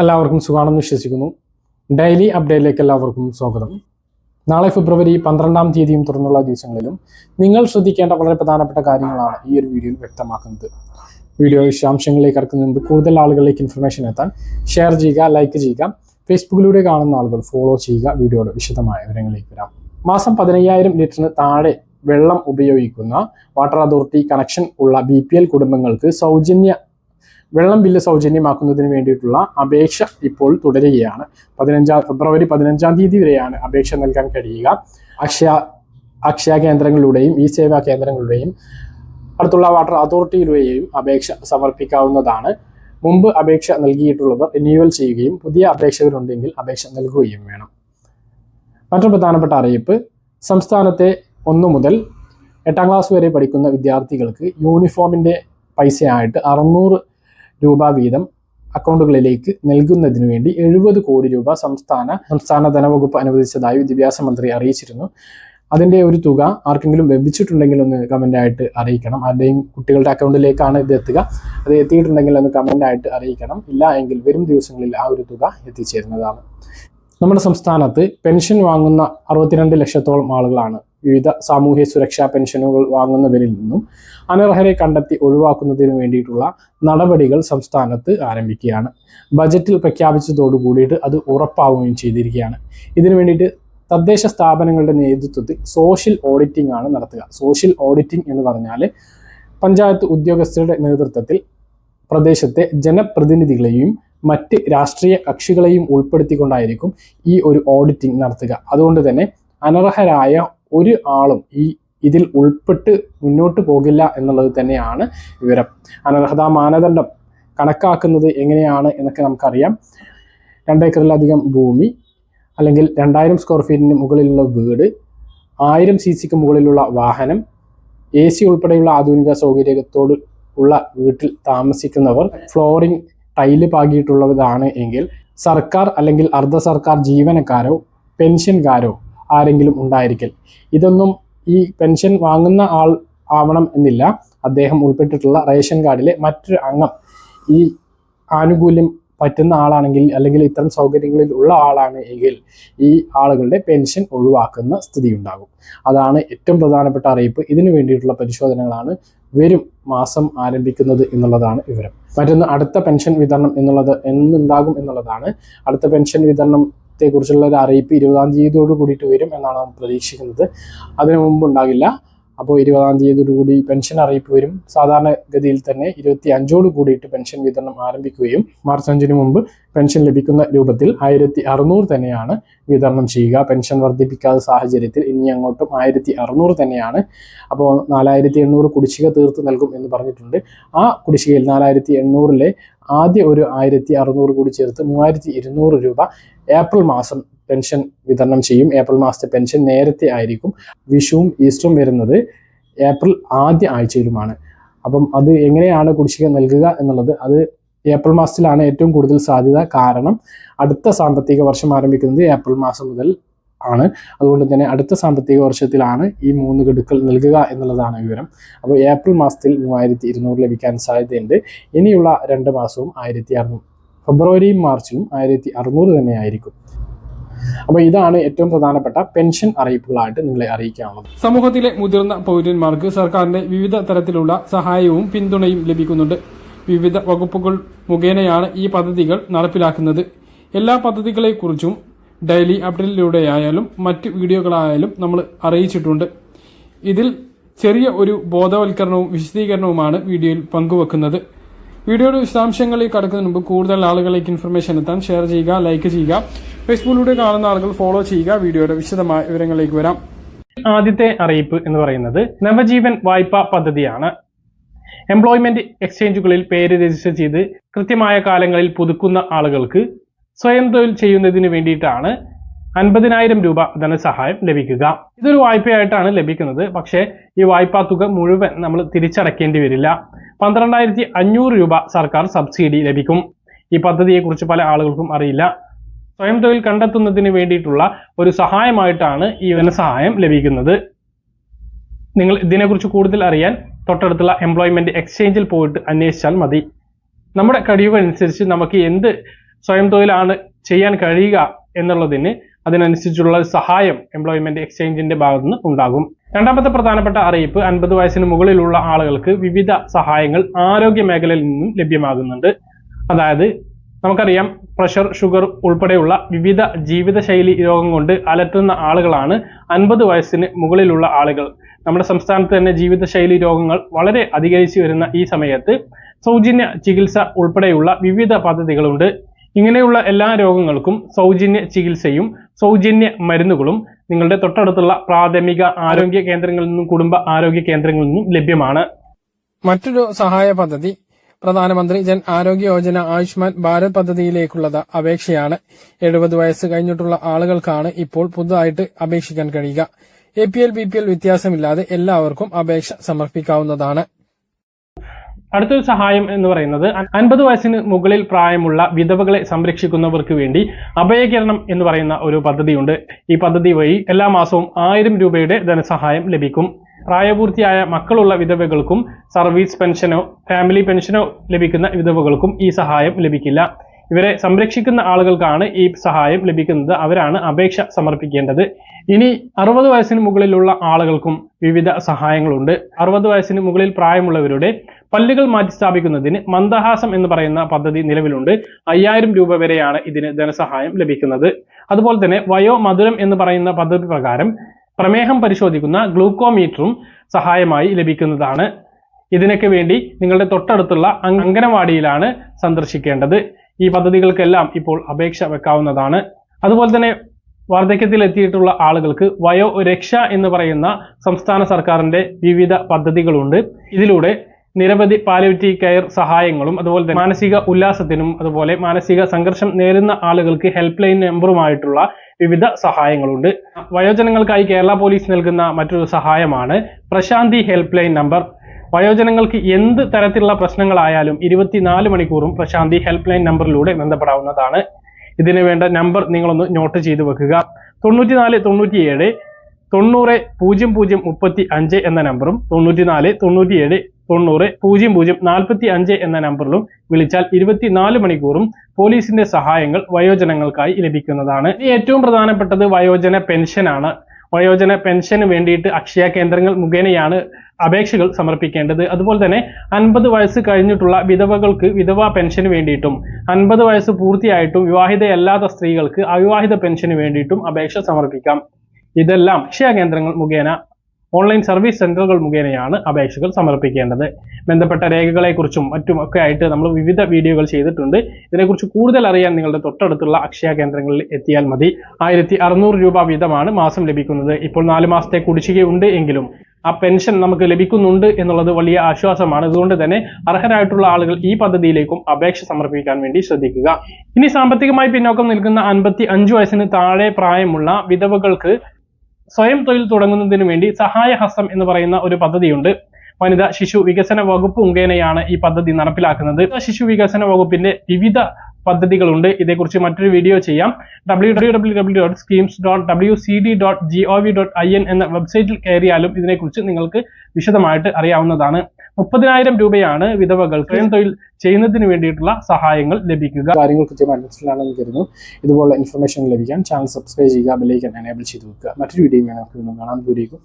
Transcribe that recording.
എല്ലാവർക്കും സുഖമാണെന്ന് വിശ്വസിക്കുന്നു. ഡെയിലി അപ്ഡേറ്റിലേക്ക് എല്ലാവർക്കും സ്വാഗതം. നാളെ ഫെബ്രുവരി പന്ത്രണ്ടാം തീയതിയും തുടർന്നുള്ള ദിവസങ്ങളിലും നിങ്ങൾ ശ്രദ്ധിക്കേണ്ട വളരെ പ്രധാനപ്പെട്ട കാര്യങ്ങളാണ് ഈ ഒരു വീഡിയോയിൽ വ്യക്തമാക്കുന്നത്. വീഡിയോ വിശദാംശങ്ങളിലേക്ക് കടക്കുന്നതിന് മുമ്പ് കൂടുതൽ ആളുകളിലേക്ക് ഇൻഫർമേഷൻ എത്താൻ ഷെയർ ചെയ്യുക ലൈക്ക് ചെയ്യുക ഫേസ്ബുക്കിലൂടെ കാണുന്ന ആളുകൾ ഫോളോ ചെയ്യുക വീഡിയോയുടെ വിശദമായ വിവരങ്ങളിലേക്ക് വരാം. മാസം പതിനയ്യായിരം ലിറ്ററിന് താഴെ വെള്ളം ഉപയോഗിക്കുന്ന വാട്ടർ അതോറിറ്റി കണക്ഷൻ ഉള്ള ബി കുടുംബങ്ങൾക്ക് സൗജന്യ വെള്ളം ബില്ല് സൗജന്യമാക്കുന്നതിന് വേണ്ടിയിട്ടുള്ള അപേക്ഷ ഇപ്പോൾ തുടരുകയാണ്. പതിനഞ്ചാം ഫെബ്രുവരി പതിനഞ്ചാം തീയതി വരെയാണ് അപേക്ഷ നൽകാൻ കഴിയുക. അക്ഷയ അക്ഷയ കേന്ദ്രങ്ങളിലൂടെയും ഈ സേവാ കേന്ദ്രങ്ങളിലൂടെയും അടുത്തുള്ള വാട്ടർ അതോറിറ്റിയിലൂടെയും അപേക്ഷ സമർപ്പിക്കാവുന്നതാണ്. മുമ്പ് അപേക്ഷ നൽകിയിട്ടുള്ളവർ റിന്യൂവൽ ചെയ്യുകയും പുതിയ അപേക്ഷകരുണ്ടെങ്കിൽ അപേക്ഷ നൽകുകയും വേണം. മറ്റൊരു പ്രധാനപ്പെട്ട അറിയിപ്പ് സംസ്ഥാനത്തെ ഒന്നു മുതൽ എട്ടാം ക്ലാസ് വരെ പഠിക്കുന്ന വിദ്യാർത്ഥികൾക്ക് യൂണിഫോമിന്റെ പൈസയായിട്ട് അറുന്നൂറ് രൂപ വീതം അക്കൗണ്ടുകളിലേക്ക് നൽകുന്നതിനു വേണ്ടി എഴുപത് കോടി രൂപ സംസ്ഥാന സംസ്ഥാന ധനവകുപ്പ് അനുവദിച്ചതായി വിദ്യാഭ്യാസ മന്ത്രി അറിയിച്ചിരുന്നു. അതിന്റെ ഒരു തുക ആർക്കെങ്കിലും ലഭിച്ചിട്ടുണ്ടെങ്കിൽ ഒന്ന് കമന്റായിട്ട് അറിയിക്കണം. ആരുടെയും കുട്ടികളുടെ അക്കൗണ്ടിലേക്കാണ് ഇത് എത്തുക. അത് എത്തിയിട്ടുണ്ടെങ്കിൽ ഒന്ന് കമന്റായിട്ട് അറിയിക്കണം. ഇല്ല എങ്കിൽ വരും ദിവസങ്ങളിൽ ആ ഒരു തുക എത്തിച്ചേരുന്നതാണ്. നമ്മുടെ സംസ്ഥാനത്ത് പെൻഷൻ വാങ്ങുന്ന അറുപത്തിരണ്ട് ലക്ഷത്തോളം ആളുകളാണ് വിവിധ സാമൂഹ്യ സുരക്ഷാ പെൻഷനുകൾ വാങ്ങുന്നവരിൽ നിന്നും അനർഹരെ കണ്ടെത്തി ഒഴിവാക്കുന്നതിന് വേണ്ടിയിട്ടുള്ള നടപടികൾ സംസ്ഥാനത്ത് ആരംഭിക്കുകയാണ്. ബജറ്റിൽ പ്രഖ്യാപിച്ചതോടു കൂടിയിട്ട് അത് ഉറപ്പാവുകയും ചെയ്തിരിക്കുകയാണ്. ഇതിനു വേണ്ടിയിട്ട് തദ്ദേശ സ്ഥാപനങ്ങളുടെ നേതൃത്വത്തിൽ സോഷ്യൽ ഓഡിറ്റിംഗ് ആണ് നടത്തുക. സോഷ്യൽ ഓഡിറ്റിംഗ് എന്ന് പറഞ്ഞാൽ പഞ്ചായത്ത് ഉദ്യോഗസ്ഥരുടെ നേതൃത്വത്തിൽ പ്രദേശത്തെ ജനപ്രതിനിധികളെയും മറ്റ് രാഷ്ട്രീയ കക്ഷികളെയും ഉൾപ്പെടുത്തിക്കൊണ്ടായിരിക്കും ഈ ഒരു ഓഡിറ്റിംഗ് നടത്തുക. അതുകൊണ്ട് തന്നെ അനർഹരായ ഒരു ആളും ഈ ഇതിൽ ഉൾപ്പെട്ട് മുന്നോട്ട് പോകില്ല എന്നുള്ളത് തന്നെയാണ് വിവരം. അനർഹതാ മാനദണ്ഡം കണക്കാക്കുന്നത് എങ്ങനെയാണ് എന്നൊക്കെ നമുക്കറിയാം. രണ്ടേക്കറിലധികം ഭൂമി അല്ലെങ്കിൽ രണ്ടായിരം സ്ക്വയർ ഫീറ്റിന് മുകളിലുള്ള വീട് ആയിരം സി സിക്ക് മുകളിലുള്ള വാഹനം എ സി ഉൾപ്പെടെയുള്ള ആധുനിക സൗകര്യത്തോട് ഉള്ള വീട്ടിൽ താമസിക്കുന്നവർ ഫ്ലോറിംഗ് ടൈൽ പാകിയിട്ടുള്ളതാണ് എങ്കിൽ സർക്കാർ അല്ലെങ്കിൽ അർദ്ധ സർക്കാർ ജീവനക്കാരോ പെൻഷൻകാരോ ആരെങ്കിലും ഉണ്ടായിരിക്കൽ. ഇതൊന്നും ഈ പെൻഷൻ വാങ്ങുന്ന ആൾ ആവണം എന്നില്ല. അദ്ദേഹം ഉൾപ്പെട്ടിട്ടുള്ള റേഷൻ കാർഡിലെ മറ്റൊരു അംഗം ഈ ആനുകൂല്യം പറ്റുന്ന ആളാണെങ്കിൽ അല്ലെങ്കിൽ ഇത്തരം സൗകര്യങ്ങളിൽ ഉള്ള ആളാണ് എങ്കിൽ ഈ ആളുകളുടെ പെൻഷൻ ഒഴിവാക്കുന്ന സ്ഥിതി ഉണ്ടാകും അതാണ് ഏറ്റവും പ്രധാനപ്പെട്ട അറിയിപ്പ്. ഇതിനു വേണ്ടിയിട്ടുള്ള പരിശോധനകളാണ് വരും മാസം ആരംഭിക്കുന്നത് എന്നുള്ളതാണ് വിവരം. മറ്റൊന്ന് അടുത്ത പെൻഷൻ വിതരണം എന്നുള്ളത് എന്നുണ്ടാകും എന്നുള്ളതാണ്. അടുത്ത പെൻഷൻ വിതരണത്തെ കുറിച്ചുള്ള ഒരു അറിയിപ്പ് ഇരുപതാം തീയതിയോട് കൂടിയിട്ട് വരും എന്നാണ് നമ്മൾ പ്രതീക്ഷിക്കുന്നത്. അതിനു മുമ്പ് ഉണ്ടാകില്ല. അപ്പോൾ ഇരുപതാം തീയതിയോട് കൂടി പെൻഷൻ അറിയിപ്പ് വരും. സാധാരണ ഗതിയിൽ തന്നെ ഇരുപത്തി അഞ്ചോട് കൂടിയിട്ട് പെൻഷൻ വിതരണം ആരംഭിക്കുകയും മാർച്ച് അഞ്ചിന് മുമ്പ് പെൻഷൻ ലഭിക്കുന്ന രൂപത്തിൽ ആയിരത്തി അറുന്നൂറ് തന്നെയാണ് വിതരണം ചെയ്യുക. പെൻഷൻ വർദ്ധിപ്പിക്കാത്ത സാഹചര്യത്തിൽ ഇനി അങ്ങോട്ടും ആയിരത്തി അറുന്നൂറ് തന്നെയാണ്. അപ്പോൾ നാലായിരത്തി എണ്ണൂറ് കുടിശ്ശിക തീർത്ത് നൽകും എന്ന് പറഞ്ഞിട്ടുണ്ട്. ആ കുടിശ്ശികയിൽ നാലായിരത്തി എണ്ണൂറിലെ ആദ്യ ഒരു ആയിരത്തി അറുന്നൂറ് കൂടി ചേർത്ത് മൂവായിരത്തി ഇരുന്നൂറ് രൂപ ഏപ്രിൽ മാസം പെൻഷൻ വിതരണം ചെയ്യും. ഏപ്രിൽ മാസത്തെ പെൻഷൻ നേരത്തെ ആയിരിക്കും. വിഷുവും ഈസ്റ്ററും വരുന്നത് ഏപ്രിൽ ആദ്യ ആഴ്ചയിലുമാണ്. അപ്പം അത് എങ്ങനെയാണ് കുടിശ്ശിക നൽകുക എന്നുള്ളത് അത് ഏപ്രിൽ മാസത്തിലാണ് ഏറ്റവും കൂടുതൽ സാധ്യത കാരണം അടുത്ത സാമ്പത്തിക വർഷം ആരംഭിക്കുന്നത് ഏപ്രിൽ മാസം മുതൽ ആണ്. അതുകൊണ്ട് തന്നെ അടുത്ത സാമ്പത്തിക വർഷത്തിലാണ് ഈ മൂന്ന് ഗഡുക്കൾ നൽകുക എന്നുള്ളതാണ് വിവരം. അപ്പോൾ ഏപ്രിൽ മാസത്തിൽ മൂവായിരത്തി ഇരുന്നൂറ് ലഭിക്കാൻ സാധ്യതയുണ്ട്. ഇനിയുള്ള രണ്ട് മാസവും ആയിരത്തി അറുന്നൂറ് ഫെബ്രുവരിയും മാർച്ചിലും ആയിരത്തി അറുന്നൂറ് തന്നെയായിരിക്കും. അപ്പോൾ ഇതാണ് ഏറ്റവും പ്രധാനപ്പെട്ട പെൻഷൻ അറിയിപ്പുകളായിട്ട് നിങ്ങളെ അറിയിക്കാനുള്ളത്. സമൂഹത്തിലെ മുതിർന്ന പൗരന്മാർക്ക് സർക്കാരിന്റെ വിവിധ തരത്തിലുള്ള സഹായവും പിന്തുണയും ലഭിക്കുന്നുണ്ട്. വിവിധ വകുപ്പുകൾ മുഖേനയാണ് ഈ പദ്ധതികൾ നടപ്പിലാക്കുന്നത്. എല്ലാ പദ്ധതികളെക്കുറിച്ചും ഡെയിലി അപ്ഡേറ്റിലൂടെ ആയാലും മറ്റ് വീഡിയോകളായാലും നമ്മൾ അറിയിച്ചിട്ടുണ്ട്. ഇതിൽ ചെറിയ ഒരു ബോധവൽക്കരണവും വിശദീകരണവുമാണ് വീഡിയോയിൽ പങ്കുവെക്കുന്നത്. വീഡിയോയുടെ വിശദാംശങ്ങളിൽ കടക്കുന്നതിന് മുമ്പ് കൂടുതൽ ആളുകളിലേക്ക് ഇൻഫർമേഷൻ എത്താൻ ഷെയർ ചെയ്യുക ലൈക്ക് ചെയ്യുക ഫേസ്ബുക്കിലൂടെ കാണുന്ന ആളുകൾ ഫോളോ ചെയ്യുക വീഡിയോയുടെ വിശദമായ വിവരങ്ങളിലേക്ക് വരാം. ആദ്യത്തെ അറിയിപ്പ് എന്ന് പറയുന്നത് നവജീവൻ വായ്പാ പദ്ധതിയാണ്. എംപ്ലോയ്മെന്റ് എക്സ്ചേഞ്ചുകളിൽ പേര് രജിസ്റ്റർ ചെയ്ത് കൃത്യമായ കാലങ്ങളിൽ പുതുക്കുന്ന ആളുകൾക്ക് സ്വയം തൊഴിൽ ചെയ്യുന്നതിന് വേണ്ടിയിട്ടാണ് അൻപതിനായിരം രൂപ ധനസഹായം ലഭിക്കുക. ഇതൊരു വായ്പയായിട്ടാണ് ലഭിക്കുന്നത്. പക്ഷേ ഈ വായ്പാ തുക മുഴുവൻ നമ്മൾ തിരിച്ചടക്കേണ്ടി വരില്ല. പന്ത്രണ്ടായിരത്തി അഞ്ഞൂറ് രൂപ സർക്കാർ സബ്സിഡി ലഭിക്കും. ഈ പദ്ധതിയെക്കുറിച്ച് പല ആളുകൾക്കും അറിയില്ല. സ്വയം തൊഴിൽ കണ്ടെത്തുന്നതിന് വേണ്ടിയിട്ടുള്ള ഒരു സഹായമായിട്ടാണ് ഈ ധനസഹായം ലഭിക്കുന്നത്. നിങ്ങൾ ഇതിനെക്കുറിച്ച് കൂടുതൽ അറിയാൻ തൊട്ടടുത്തുള്ള എംപ്ലോയ്മെന്റ് എക്സ്ചേഞ്ചിൽ പോയിട്ട് അന്വേഷിച്ചാൽ മതി. നമ്മുടെ കഴിവനുസരിച്ച് നമുക്ക് എന്ത് സ്വയം തൊഴിലാണ് ചെയ്യാൻ കഴിയുക എന്നുള്ളതിന് അതിനനുസരിച്ചുള്ള സഹായം എംപ്ലോയ്മെന്റ് എക്സ്ചേഞ്ചിന്റെ ഭാഗത്തു നിന്ന് ഉണ്ടാകും. രണ്ടാമത്തെ പ്രധാനപ്പെട്ട അറിയിപ്പ് അൻപത് വയസ്സിന് മുകളിലുള്ള ആളുകൾക്ക് വിവിധ സഹായങ്ങൾ ആരോഗ്യ മേഖലയിൽ നിന്നും ലഭ്യമാകുന്നുണ്ട്. അതായത് നമുക്കറിയാം പ്രഷർ ഷുഗർ ഉൾപ്പെടെയുള്ള വിവിധ ജീവിതശൈലി രോഗം കൊണ്ട് അലട്ടുന്ന ആളുകളാണ് അൻപത് വയസ്സിന് മുകളിലുള്ള ആളുകൾ. നമ്മുടെ സംസ്ഥാനത്ത് തന്നെ ജീവിതശൈലി രോഗങ്ങൾ വളരെ അധികരിച്ചു വരുന്ന ഈ സമയത്ത് സൗജന്യ ചികിത്സ ഉൾപ്പെടെയുള്ള വിവിധ പദ്ധതികളുണ്ട്. ഇങ്ങനെയുള്ള എല്ലാ രോഗങ്ങൾക്കും സൗജന്യ ചികിത്സയും സൗജന്യ മരുന്നുകളും നിങ്ങളുടെ തൊട്ടടുത്തുള്ള പ്രാഥമിക ആരോഗ്യ കേന്ദ്രങ്ങളിൽ നിന്നും കുടുംബ ആരോഗ്യ കേന്ദ്രങ്ങളിൽ നിന്നും ലഭ്യമാണ്. മറ്റൊരു സഹായ പദ്ധതി പ്രധാനമന്ത്രി ജൻ ആരോഗ്യ യോജന ആയുഷ്മാൻ ഭാരത് പദ്ധതിയിലേക്കുള്ളത് അപേക്ഷയാണ്. എഴുപത് വയസ്സ് കഴിഞ്ഞിട്ടുള്ള ആളുകൾക്കാണ് ഇപ്പോൾ പുതുതായിട്ട് അപേക്ഷിക്കാൻ കഴിയുക. A P L B P L വ്യത്യാസമില്ലാതെ എല്ലാവർക്കും അപേക്ഷ സമർപ്പിക്കാവുന്നതാണ്. അടുത്തൊരു സഹായം എന്ന് പറയുന്നത് അൻപത് വയസ്സിന് മുകളിൽ പ്രായമുള്ള വിധവകളെ സംരക്ഷിക്കുന്നവർക്ക് വേണ്ടി അഭയകിരണം എന്ന് പറയുന്ന ഒരു പദ്ധതിയുണ്ട്. ഈ പദ്ധതി വഴി എല്ലാ മാസവും ആയിരം രൂപയുടെ ധനസഹായം ലഭിക്കും. പ്രായപൂർത്തിയായ മക്കളുള്ള വിധവകൾക്കും സർവീസ് പെൻഷനോ ഫാമിലി പെൻഷനോ ലഭിക്കുന്ന വിധവകൾക്കും ഈ സഹായം ലഭിക്കില്ല. ഇവരെ സംരക്ഷിക്കുന്ന ആളുകൾക്കാണ് ഈ സഹായം ലഭിക്കുന്നത്. അവരാണ് അപേക്ഷ സമർപ്പിക്കേണ്ടത്. ഇനി അറുപത് വയസ്സിന് മുകളിലുള്ള ആളുകൾക്കും വിവിധ സഹായങ്ങളുണ്ട്. അറുപത് വയസ്സിന് മുകളിൽ പ്രായമുള്ളവരുടെ പല്ലുകൾ മാറ്റിസ്ഥാപിക്കുന്നതിന് മന്ദഹാസം എന്ന് പറയുന്ന പദ്ധതി നിലവിലുണ്ട്. അയ്യായിരം രൂപ വരെയാണ് ഇതിന് ധനസഹായം ലഭിക്കുന്നത്. അതുപോലെ തന്നെ വയോ മധുരം എന്ന് പറയുന്ന പദ്ധതി പ്രകാരം പ്രമേഹം പരിശോധിക്കുന്ന ഗ്ലൂക്കോമീറ്ററും സഹായമായി ലഭിക്കുന്നതാണ്. ഇതിനൊക്കെ വേണ്ടി നിങ്ങളുടെ തൊട്ടടുത്തുള്ള അംഗ- അംഗനവാടിയിലാണ് സന്ദർശിക്കേണ്ടത്. ഈ പദ്ധതികൾക്കെല്ലാം ഇപ്പോൾ അപേക്ഷ വെക്കാവുന്നതാണ്. അതുപോലെ തന്നെ വാർദ്ധക്യത്തിൽ എത്തിയിട്ടുള്ള ആളുകൾക്ക് വയോരക്ഷ എന്ന് പറയുന്ന സംസ്ഥാന സർക്കാരിന്റെ വിവിധ പദ്ധതികളുണ്ട്. ഇതിലൂടെ നിരവധി പാലിയേറ്റീവ് കെയർ സഹായങ്ങളും അതുപോലെ തന്നെ മാനസിക ഉല്ലാസത്തിനും അതുപോലെ മാനസിക സംഘർഷം നേരിടുന്ന ആളുകൾക്ക് ഹെൽപ്പ് ലൈൻ നമ്പറുമായിട്ടുള്ള വിവിധ സഹായങ്ങളുണ്ട്. വയോജനങ്ങൾക്കായി കേരള പോലീസ് നൽകുന്ന മറ്റൊരു സഹായമാണ് പ്രശാന്തി ഹെൽപ്പ് ലൈൻ നമ്പർ വയോജനങ്ങൾക്ക് എന്ത് തരത്തിലുള്ള പ്രശ്നങ്ങളായാലും ഇരുപത്തിനാല് മണിക്കൂറും പ്രശാന്തി ഹെൽപ്പ് ലൈൻ നമ്പറിലൂടെ ബന്ധപ്പെടാവുന്നതാണ്. ഇതിന് വേണ്ട നമ്പർ നിങ്ങളൊന്ന് നോട്ട് ചെയ്തു വെക്കുക. തൊണ്ണൂറ്റിനാല് തൊണ്ണൂറ്റിയേഴ് തൊണ്ണൂറ് പൂജ്യം പൂജ്യം മുപ്പത്തി അഞ്ച് എന്ന നമ്പറും തൊണ്ണൂറ്റിനാല് തൊണ്ണൂറ്റിയേഴ് തൊണ്ണൂറ് പൂജ്യം പൂജ്യം നാൽപ്പത്തി അഞ്ച് എന്ന നമ്പറിലും വിളിച്ചാൽ ഇരുപത്തിനാല് മണിക്കൂറും പോലീസിന്റെ സഹായങ്ങൾ വയോജനങ്ങൾക്കായി ലഭിക്കുന്നതാണ്. ഏറ്റവും പ്രധാനപ്പെട്ടത് വയോജന പെൻഷനാണ് വയോജന പെൻഷന് വേണ്ടിയിട്ട് അക്ഷയ കേന്ദ്രങ്ങൾ മുഖേനയാണ് അപേക്ഷകൾ സമർപ്പിക്കേണ്ടത്. അതുപോലെ തന്നെ അൻപത് വയസ്സ് കഴിഞ്ഞിട്ടുള്ള വിധവകൾക്ക് വിധവാ പെൻഷന് വേണ്ടിയിട്ടും അൻപത് വയസ്സ് പൂർത്തിയായിട്ടും വിവാഹിതയല്ലാത്ത സ്ത്രീകൾക്ക് അവിവാഹിത പെൻഷന് വേണ്ടിയിട്ടും അപേക്ഷ സമർപ്പിക്കാം. ഇതെല്ലാം അക്ഷയ കേന്ദ്രങ്ങൾ മുഖേന ഓൺലൈൻ സർവീസ് സെന്ററുകൾ മുഖേനയാണ് അപേക്ഷകൾ സമർപ്പിക്കേണ്ടത്. ബന്ധപ്പെട്ട രേഖകളെക്കുറിച്ചും മറ്റും ഒക്കെ ആയിട്ട് നമ്മൾ വിവിധ വീഡിയോകൾ ചെയ്തിട്ടുണ്ട്. ഇതിനെക്കുറിച്ച് കൂടുതൽ അറിയാൻ നിങ്ങളുടെ തൊട്ടടുത്തുള്ള അക്ഷയ കേന്ദ്രങ്ങളിൽ എത്തിയാൽ മതി. ആയിരത്തി രൂപ വീതമാണ് മാസം ലഭിക്കുന്നത്. ഇപ്പോൾ നാല് മാസത്തെ കുടിശ്ശികയുണ്ട് എങ്കിലും ആ പെൻഷൻ നമുക്ക് ലഭിക്കുന്നുണ്ട് എന്നുള്ളത് വലിയ ആശ്വാസമാണ്. അതുകൊണ്ട് തന്നെ അർഹരായിട്ടുള്ള ആളുകൾ ഈ പദ്ധതിയിലേക്കും അപേക്ഷ സമർപ്പിക്കാൻ വേണ്ടി ശ്രദ്ധിക്കുക. ഇനി സാമ്പത്തികമായി പിന്നോക്കം നിൽക്കുന്ന അൻപത്തി അഞ്ച് വയസ്സിന് താഴെ പ്രായമുള്ള വിധവകൾക്ക് സ്വയം തൊഴിൽ തുടങ്ങുന്നതിന് വേണ്ടി സഹായഹസ്തം എന്ന് പറയുന്ന ഒരു പദ്ധതിയുണ്ട്. വനിതാ ശിശു വികസന വകുപ്പ് മുഖേനയാണ് ഈ പദ്ധതി നടപ്പിലാക്കുന്നത്. ശിശു വികസന വകുപ്പിന്റെ വിവിധ പദ്ധതികളുണ്ട്. ഇതേക്കുറിച്ച് മറ്റൊരു വീഡിയോ ചെയ്യാം. W W W W dot schemes dot W C D dot G O V dot I N എന്ന വെബ്സൈറ്റിൽ കയറിയാലും ഇതിനെക്കുറിച്ച് നിങ്ങൾക്ക് വിശദമായിട്ട് അറിയാവുന്നതാണ്. മുപ്പതിനായിരം രൂപയാണ് വിധവകൾക്ക് തൊഴിൽ ചെയ്യുന്നതിന് വേണ്ടിയിട്ടുള്ള സഹായങ്ങൾ ലഭിക്കുക. കാര്യങ്ങൾ കൃത്യമായി മനസ്സിലാണെന്ന് കരുതുന്നു. ഇതുപോലെ ഇൻഫർമേഷൻ ലഭിക്കാൻ ചാനൽ സബ്സ്ക്രൈബ് ചെയ്യുക ബെല്ലൈക്കൻ എനേബിൾ ചെയ്ത് വെക്കുക. മറ്റൊരു വീഡിയോ നമുക്ക് കാണാൻ ദൂരേക്കും